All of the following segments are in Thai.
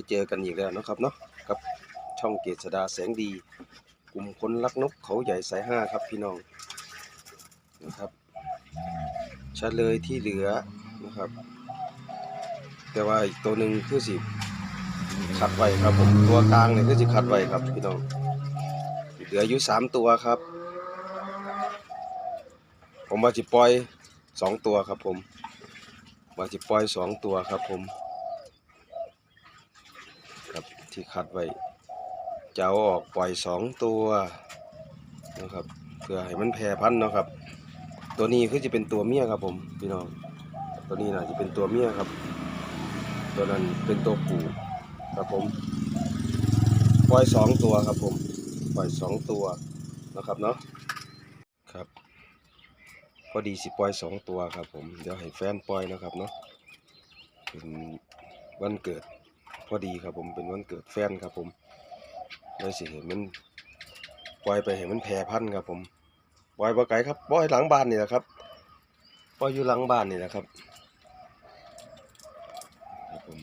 เจอเจอกันอีกแล้วนะครับเนาะกับช่องเกษดาแสงดี กลุ่มคนรักนกเขาใหญ่สายห้าครับพี่น้องนะครับเฉลยที่เหลือนะครับ แต่ว่าอีกตัวหนึ่งคือสิคัดไว้ครับผมตัวกลางเนี่ยคือสิคัดไว้ครับพี่น้องเหลืออยู่สามตัวครับ ผมว่าจิปล่อยสองตัวครับผมว่าจิปล่อยสองตัวครับผม ที่คัดไว้จะเอาออกปล่อยสองตัวนะครับเพื่อให้มันแพร่พันธุ์นะครับ ตัวนี้คือจะเป็นตัวเมียครับผมพี่น้อง ตัวนี้น่าจะเป็นตัวเมียครับ ตัวนั้นเป็นตัวผู้ครับผมปล่อยสองตัวครับผมปล่อยสองตัวนะครับเนาะครับ พอดีสิปล่อยสองตัวครับผมเดี๋ยวให้แฟนปล่อยนะครับเนาะเป็นวันเกิด พอดีครับผมเป็นวันเกิดแฟนครับผมเลยสิเห็นมันปล่อยไปเห็นมันแพร่พันธุ์ครับผมปล่อยบ่ไกลครับปล่อยหลังบ้านนี่แหละครับปล่อยอยู่หลังบ้านนี่แหละครับครับผม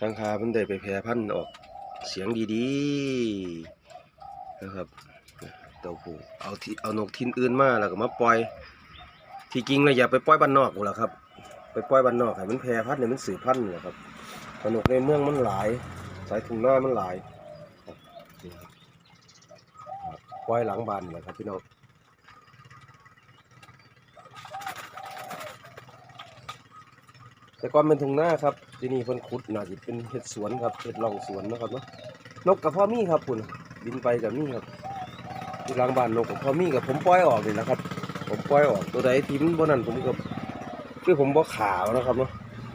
ข้างคามันได้ไปแพร่พันธุ์ออกเสียงดีๆนะครับเต่าผูเอาที่เอานกทินอื่นมาแล้วก็มาปล่อย ที่จริงเลยอย่าไปปล่อยบ้านนอกกูนล่ะครับ ไปปล่อยบ้านนอกให้มันแพร่พันธุ์เนี่ยมันสืบพันธุ์นะครับ สนุกในเมืองมันหลาย สายถุงหน้ามันหลายครับนี่ครับครับปล่อยหลังบานนี่แหละครับพี่น้องแต่ก่อนเป็นถุงหน้าครับที่นี่เพิ่นขุดน่าจะเป็นเห็ดสวนครับเห็ดร่องสวนนะครับเนาะนกกับพ่อมี่ครับคุณบินไปกับมี่ครับที่หลังบ้านนกกับพ่อมี่กับผมปล่อยออกนี่แหละครับ ผมปล่อยออกตัวใดที่มันนั่นผมก็คือผมบ่ขาวนะครับเนาะ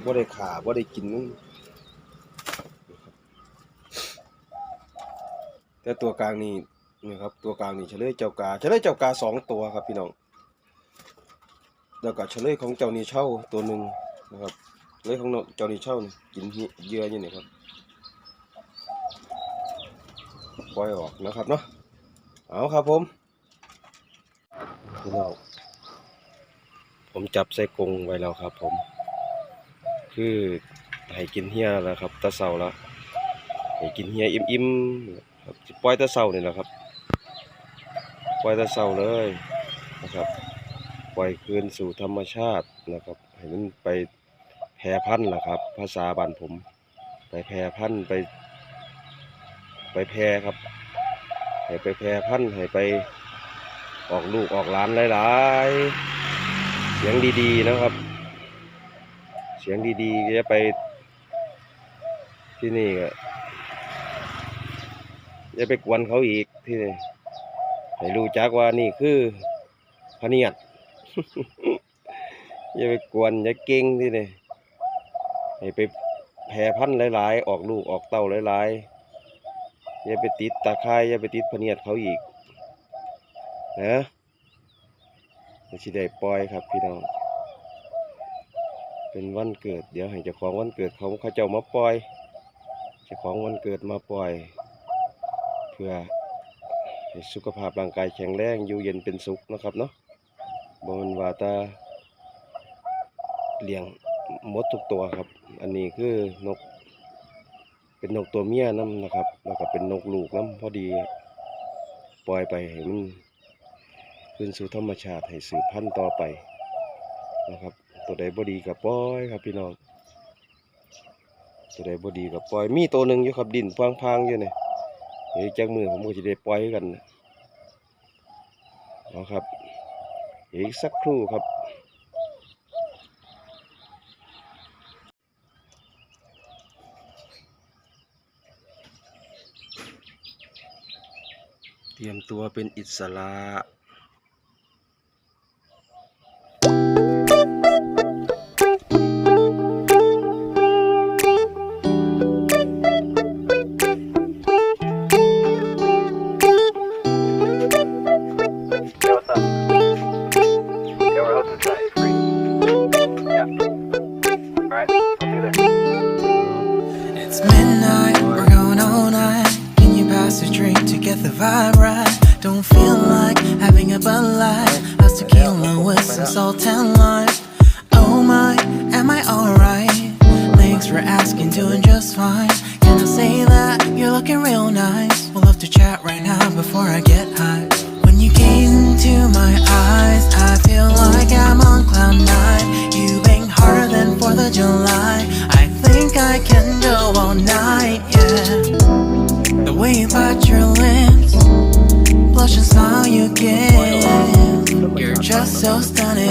บ่ได้ขาบ่ได้กินนั่น แต่ตัวกลางนี่นี่ครับตัวกลางนี่เฉลยเจ้ากาเฉลยเจ้ากาสองตัวครับพี่น้องแล้วก็เฉลยของเจ้านี่เช่าตัวหนึ่งนะครับเฉลยของเจ้านี่เช่ากินเหยื่ออยู่นี่ครับปล่อยออกนะครับเนาะเอาครับผมพี่น้องผมจับใส่กรงไว้แล้วครับ ผม คือให้กินเหี้ยแล้วครับตะเสาแล้วให้กินเฮียอิ่มๆ ครับปล่อยตะเศร้านี่แหละครับ ปล่อยตะเศร้าเลยนะครับ ปล่อยคืนสู่ธรรมชาตินะครับให้มันไปแพร่พันธุ์ล่ะครับ ภาษาบ้านผม ไปแพร่พันธุ์ไป ไปแพร่ครับ ให้ไปแพร่พันธุ์ให้ไปออกลูกออกหลานหลายๆ เสียงดีๆนะครับ เสียงดีๆจะไปที่นี่ก็ อย่าไปกวนเขาอีกที่ให้รู้จักว่านี่คือพเนียดอย่าไปกวนอย่าเก่งที่นี่ให้ไปแผ่พันธุ์หลาย ๆ ออกลูกออกเต้าหลาย ๆ อย่าไปติดตาข่ายอย่าไปติดพเนียดเขาอีกนะไม่ช่ได้ปล่อยครับพี่น้องเป็นวันเกิด เดี๋ยวให้เจ้าของวันเกิดเขาเขาเจ้ามาปล่อยเจ้าของวันเกิดมาปล่อย พื่อให้สุขภาพร่างกายแข็งแรงอยู่เย็นเป็นสุขนะครับเนาะบ่แมันว่าตาเลี้ยงมดทุกตัวครับ อันนี้คือนก เป็นนกตัวเมียน้ำนะครับ แล้วก็เป็นนกลูกน้ำพอดี ปล่อยไปให้มันคืนสู่ธรรมชาติให้สืบพันธุ์ต่อไปนะครับ ตัวใดบ่ดีกับปล่อยครับพี่น้อง ตัวใดบ่ดีกับปล่อยมีตัวหนึ่งอยู่ครับดินพังๆอยู่เนี่ย ดี๋ยวจากมือผมก็จะได้ปล่อยกันนะครับอีกสักครู่ครับ เตรียมตัวเป็นอิสระ It's midnight, we're going all night. Can you pass a drink to get the vibe right? Don't feel like having a Bud Light. How's tequila with some salt and lime? Oh my, am I alright? Thanks for asking, doing just fine. Can I say that you're looking real so stunning.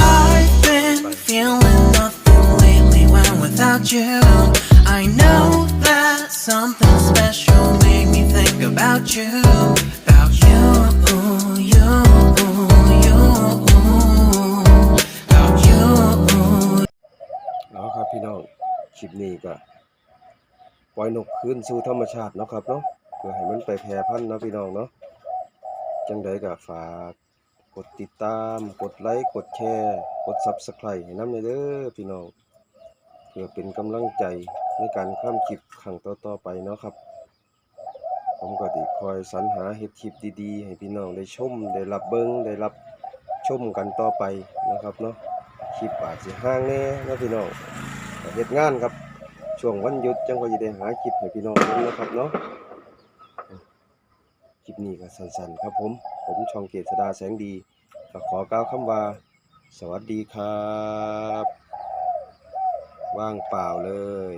I've been feeling nothing lately when without you. I know that something special made me think about you. About you, you, you, about you. เอาครับพี่น้องคลิปนี้ก็ปล่อยนกคืนสู่ธรรมชาติเนาะครับเนาะเพื่อให้มันไปแพร่พันธุ์เนาะพี่น้องเนาะ จังใดก็ฝากกดติดตาม กดไลค์ กดแชร์ กด Subscribe ให้น้ำเด้อพี่น้อง เพื่อเป็นกำลังใจในการข้ามคลิปครั้งต่อๆไปเนาะครับ ผมก็สิคอยสรรหาเฮ็ดคลิปดีๆ ให้พี่น้องได้ชม ได้รับเบิ่งได้รับชมกันต่อไปนะครับเนาะ คลิปอาจสิห่างแน่นะพี่น้องเฮ็ดงานครับ ช่วงวันหยุดจังก็จะได้หาคลิปให้พี่น้องนะครับเนาะ คลิปนี้ก็สั้นๆ ครับผม ผมช่องเกษดาแสงดี ก็ขอกล่าวคำว่า สวัสดีครับ ว่างเปล่าเลย